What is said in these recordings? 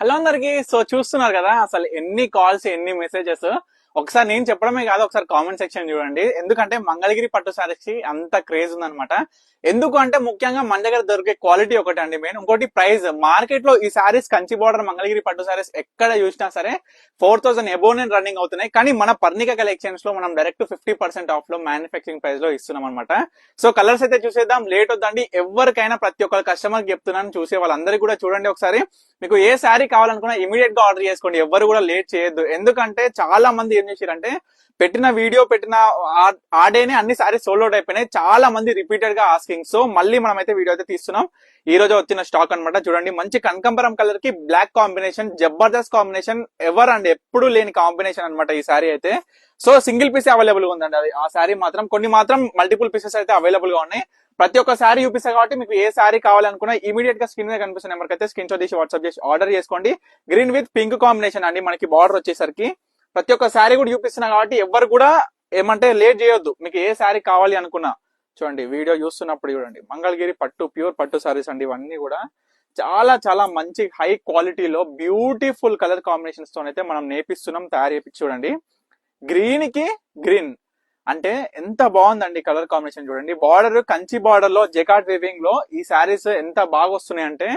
Hello అందరికి. So చూస్తున్నారు కదా అసలు ఎన్ని కాల్స్ ఎన్ని మెసేజెస్ ఒకసారి నేను చెప్పడమే కాదు ఒకసారి కామెంట్ సెక్షన్ చూడండి. ఎందుకంటే మంగళగిరి పట్టు సారీస్కి అంత క్రేజ్ ఉందనమాట ఎందుకు అంటే ముఖ్యంగా మన దగ్గర దొరికే క్వాలిటీ ఒకటి అండి మెయిన్ ఇంకోటి ప్రైస్ మార్కెట్లో ఈ సారీస్ కంచి బార్డర్ మంగళగిరి పట్టు సారీస్ ఎక్కడ చూసినా సరే ఫోర్ థౌసండ్ ఎబోన్ రన్నింగ్ అవుతున్నాయి. కానీ మన పర్ణిక కలెక్షన్స్లో మనం డైరెక్ట్ ఫిఫ్టీ పర్సెంట్ ఆఫ్లో మ్యానుఫాక్చరింగ్ ప్రైస్లో ఇస్తున్నాం అనమాట సో కలర్స్ అయితే చూసేద్దాం. లేట్ వద్దండి. ఎవరికైనా ప్రతి ఒక్క కస్టమర్ చెప్తున్నాను. చూసే వాళ్ళందరికీ కూడా చూడండి ఒకసారి. మీకు ఏ శారీ కావాలనుకున్నా ఇమీడియట్గా ఆర్డర్ చేసుకోండి. ఎవరు కూడా లేట్ చేయొద్దు. ఎందుకంటే చాలా మంది ఏం చేశారంటే పెట్టిన వీడియో పెట్టిన ఆ- ఆ డేనే అన్ని సారీస్ సోల్డ్ అవుట్ అయిపోయినాయి. చాలా మంది రిపీటెడ్గా ఆస్కింగ్ సో మళ్ళీ మనం అయితే వీడియో అయితే తీస్తున్నాం. ఈ రోజు వచ్చిన స్టాక్ అన్నమాట. చూడండి మంచి కనకంబరం కలర్కి బ్లాక్ కాంబినేషన్ జబర్దస్త్ కాంబినేషన్ ఎవర్ అండ్ ఎప్పుడు లేని కాంబినేషన్ అన్నమాట ఈ సారీ అయితే. సో సింగిల్ పీస్ అవైలబుల్గా ఉందండి అది. ఆ సారీ మాత్రం కొన్ని మాత్రం మల్టిపుల్ పీసెస్ అయితే అవైలబుల్గా ఉన్నాయి. ప్రతి ఒక్క సారీ చూపిస్తా కాబట్టి మీకు ఏ శారీ కావాలనుకున్నా ఇమీడియట్గా స్క్రీన్ మీద కనిపిస్తున్న నెంబర్ అయితే స్క్రీన్ షాట్ తీసి వాట్సాప్ చేసి ఆర్డర్ చేసుకోండి. గ్రీన్ విత్ పింక్ కాంబినేషన్ అండి మనకి బార్డర్ వచ్చేసరికి. ప్రతి ఒక్క శారీ కూడా చూపిస్తున్నా కాబట్టి ఎవరు కూడా ఏమంటే లేట్ చేయొద్దు. మీకు ఏ శారీ కావాలి అనుకున్నా. చూడండి వీడియో చూస్తున్నప్పుడు చూడండి. మంగళగిరి పట్టు ప్యూర్ పట్టు సారీస్ అండి ఇవన్నీ కూడా. చాలా చాలా మంచి హై క్వాలిటీలో బ్యూటిఫుల్ కలర్ కాంబినేషన్స్తో అయితే మనం నేపిస్తున్నాం తయారు చేపించి చూడండి. గ్రీన్కి గ్రీన్. అంటే ఎంత బాగుందండి కలర్ కాంబినేషన్ చూడండి. బార్డర్ కంచి బార్డర్లో జెకాట్ వేవింగ్లో ఈ శారీస్ ఎంత బాగా వస్తున్నాయి అంటే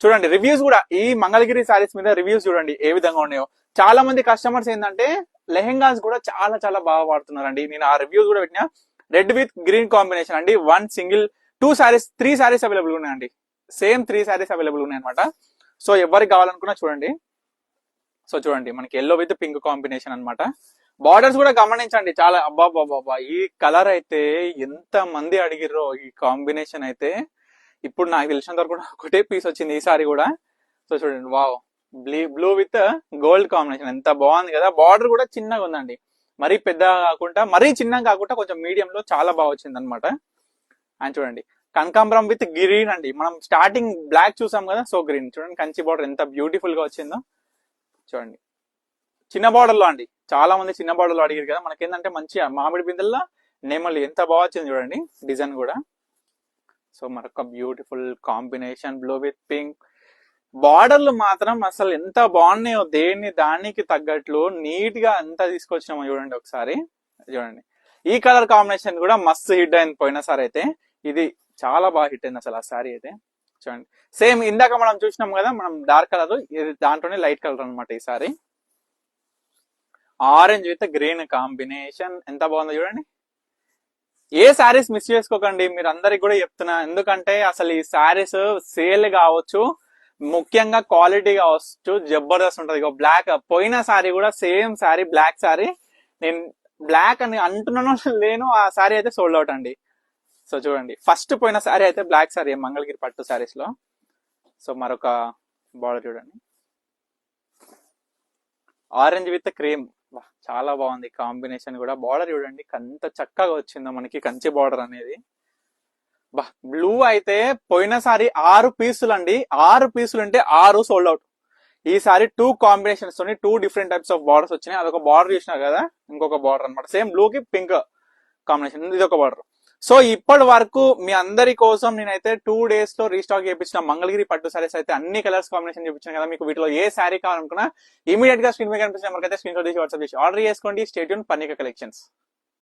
చూడండి రివ్యూస్ కూడా ఈ మంగళగిరి శారీస్ మీద రివ్యూస్ చూడండి ఏ విధంగా ఉన్నాయో. చాలా మంది కస్టమర్స్ ఏంటంటే లెహెంగాస్ కూడా చాలా చాలా బాగా వాడుతున్నారండి. నేను ఆ రివ్యూస్ కూడా పెట్టిన. రెడ్ విత్ గ్రీన్ కాంబినేషన్ అండి. One single two saris three saris available ఉన్నాయండి. సేమ్ త్రీ శారీస్ అవైలబుల్ ఉన్నాయి అనమాట సో ఎవరికి కావాలనుకున్నా చూడండి. సో చూడండి. మనకి ఎల్లో విత్ పింక్ కాంబినేషన్ అనమాట బార్డర్స్ కూడా గమనించండి. చాలా అబ్బా బాబా ఈ కలర్ అయితే ఎంత మంది అడిగిర్రో ఈ కాంబినేషన్ అయితే. ఇప్పుడు నాకు తెలిసినంత వరకు కూడా ఒకటే పీస్ వచ్చింది ఈసారి కూడా. సో చూడండి. Wow blue blue with gold combination. ఎంత బాగుంది కదా. బార్డర్ కూడా చిన్నగా ఉందండి. మరీ పెద్దగా కాకుండా మరీ చిన్నగా కాకుండా కొంచెం మీడియంలో చాలా బాగా వచ్చింది అనమాట అండ్ చూడండి కనకాంబరం విత్ గ్రీన్ అండి. మనం స్టార్టింగ్ బ్లాక్ చూసాం కదా సో గ్రీన్. చూడండి కంచి బార్డర్ ఎంత బ్యూటిఫుల్గా వచ్చిందో. చూడండి చిన్న బార్డర్లో అండి. చాలా మంది చిన్న బార్డర్లో అడిగారు కదా మనకి ఏంటంటే మంచి మామిడి బిందెల్లో నెమలి. ఎంత బాగా వచ్చింది చూడండి డిజైన్ కూడా. సో మరొక beautiful combination blue with pink. బార్డర్లు మాత్రం అసలు ఎంత బాగున్నాయో దేన్ని దానికి తగ్గట్లు నీట్గా అంతా తీసుకొచ్చినామో చూడండి ఒకసారి. చూడండి. ఈ కలర్ కాంబినేషన్ కూడా మస్తు హిట్ అయింది పోయినసారి అయితే. ఇది చాలా బాగా హిట్ అయింది అసలు ఆ సారీ అయితే. చూడండి. సేమ్ ఇందాక మనం చూసినాం కదా మనం డార్క్ కలర్ ఇది దాంట్లోనే లైట్ కలర్ అనమాట ఈ sari. Orange with green combination. ఎంత బాగుందో చూడండి. ఏ శారీస్ మిస్ చేసుకోకండి. మీరు అందరికి కూడా చెప్తున్నా. ఎందుకంటే అసలు ఈ శారీస్ సేల్ కావచ్చు ముఖ్యంగా క్వాలిటీ కావచ్చు జబర్దస్త్ ఉంటది. ఇక బ్లాక్ పోయిన శారీ కూడా సేమ్ శారీ బ్లాక్ శారీ నేను బ్లాక్ అని అంటున్నాను లేను ఆ శారీ అయితే సోల్డ్ అవుట్ అండి. సో చూడండి. ఫస్ట్ పోయిన శారీ అయితే బ్లాక్ సారీ మంగళగిరి పట్టు సారీస్లో. సో మరొక బార్డర్ చూడండి. ఆరెంజ్ విత్ క్రీమ్ చాలా బాగుంది. కాంబినేషన్ కూడా. బార్డర్ చూడండి. అంత చక్కగా వచ్చిందో మనకి. కంచి బార్డర్ అనేది. బా బ్లూ అయితే పోయినసారి ఆరు పీసులు అండి ఆరు పీసులు అంటే ఆరు సోల్డ్ అవుట్ ఈసారి టూ కాంబినేషన్స్ తోని two different types of borders వచ్చినాయి. అదొక బార్డర్ చూసినారు కదా? ఇంకొక బార్డర్ అనమాట సేమ్ బ్లూ కి పింక్ కాంబినేషన్ ఇది ఒక బార్డర్ సో ఇప్పటి వరకు మీ అందరి కోసం నేనైతే టూ డేస్లో రీస్టాక్ చేయించిన మంగళగిరి పట్టు సారీస్ అయితే అన్ని కలర్స్ కాంబినేషన్ చూపించాను కదా మీకు వీటిలో ఏ శారీ కావాలనుకున్నా ఇమీడియట్గా స్క్రీన్ మీద కనిపిస్తున్న అయితే స్క్రీన్ షాట్ తీసి వాట్సాప్ చేసి ఆర్డర్ చేసుకోండి. Stay tuned Parnika collections